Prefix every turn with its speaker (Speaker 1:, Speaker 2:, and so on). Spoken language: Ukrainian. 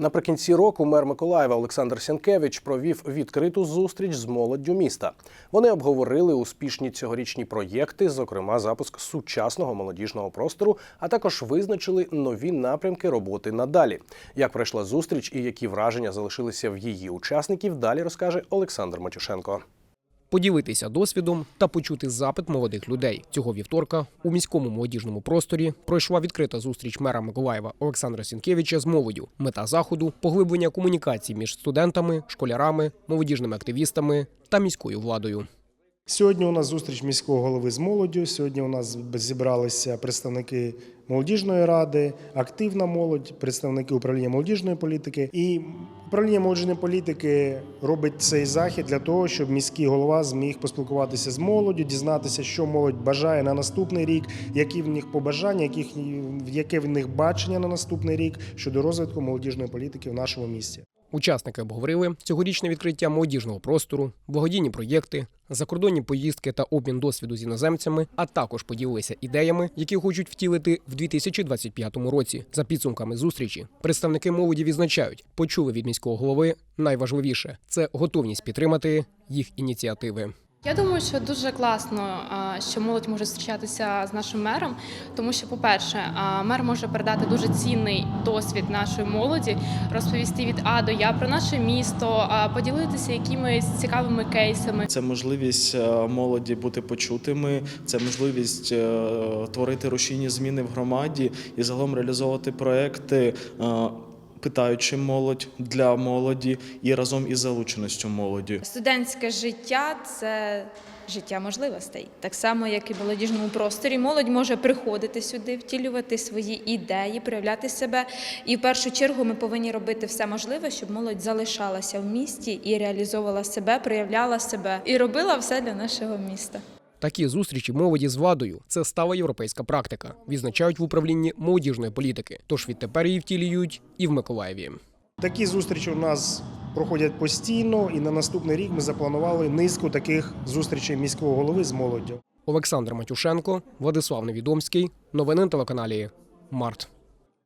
Speaker 1: Наприкінці року мер Миколаєва Олександр Сянкевич провів відкриту зустріч з молоддю міста. Вони обговорили успішні цьогорічні проєкти, зокрема запуск сучасного молодіжного простору, а також визначили нові напрямки роботи надалі. Як пройшла зустріч і які враження залишилися в її учасників, далі розкаже Олександр Матюшенко.
Speaker 2: Поділитися досвідом та почути запит молодих людей. Цього вівторка у міському молодіжному просторі пройшла відкрита зустріч мера Миколаєва Олександра Сінкевича з молоддю. Мета заходу поглиблення комунікацій між студентами, школярами, молодіжними активістами та міською владою.
Speaker 3: Сьогодні у нас зустріч міського голови з молоддю. Сьогодні у нас зібралися представники молодіжної ради, активна молодь, представники управління молодіжної політики. І управління молодіжної політики робить цей захід для того, щоб міський голова зміг поспілкуватися з молоддю, дізнатися, що молодь бажає на наступний рік, які в них побажання, яких яке в них бачення на наступний рік щодо розвитку молодіжної політики в нашому місті.
Speaker 2: Учасники обговорили цьогорічне відкриття молодіжного простору, благодійні проєкти, закордонні поїздки та обмін досвіду з іноземцями, а також поділилися ідеями, які хочуть втілити в 2025 році. За підсумками зустрічі представники молоді відзначають, почули від міського голови найважливіше це готовність підтримати їх ініціативи.
Speaker 4: Я думаю, що дуже класно, що молодь може зустрічатися з нашим мером, тому що, по-перше, мер може передати дуже цінний досвід нашої молоді, розповісти від А до Я про наше місто, поділитися якимись цікавими кейсами.
Speaker 5: Це можливість е, молоді бути почутими, це можливість е, творити рушійні зміни в громаді і загалом реалізовувати проекти. Питаючи молодь для молоді і разом із залученістю молоді.
Speaker 6: Студентське життя це життя можливостей. Так само, як і в молодіжному просторі, молодь може приходити сюди, втілювати свої ідеї, проявляти себе. І в першу чергу ми повинні робити все можливе, щоб молодь залишалася в місті і реалізовувала себе, проявляла себе і робила все для нашого міста.
Speaker 2: Такі зустрічі молоді з владою це стала європейська практика, відзначають в управлінні молодіжної політики. Тож відтепер її втілюють і в Миколаєві.
Speaker 3: Такі зустрічі у нас проходять постійно, і на наступний рік ми запланували низку таких зустрічей міського голови з молоддю.
Speaker 2: Олександр Матюшенко, Владислав Невідомський. Новини на телеканалі Март.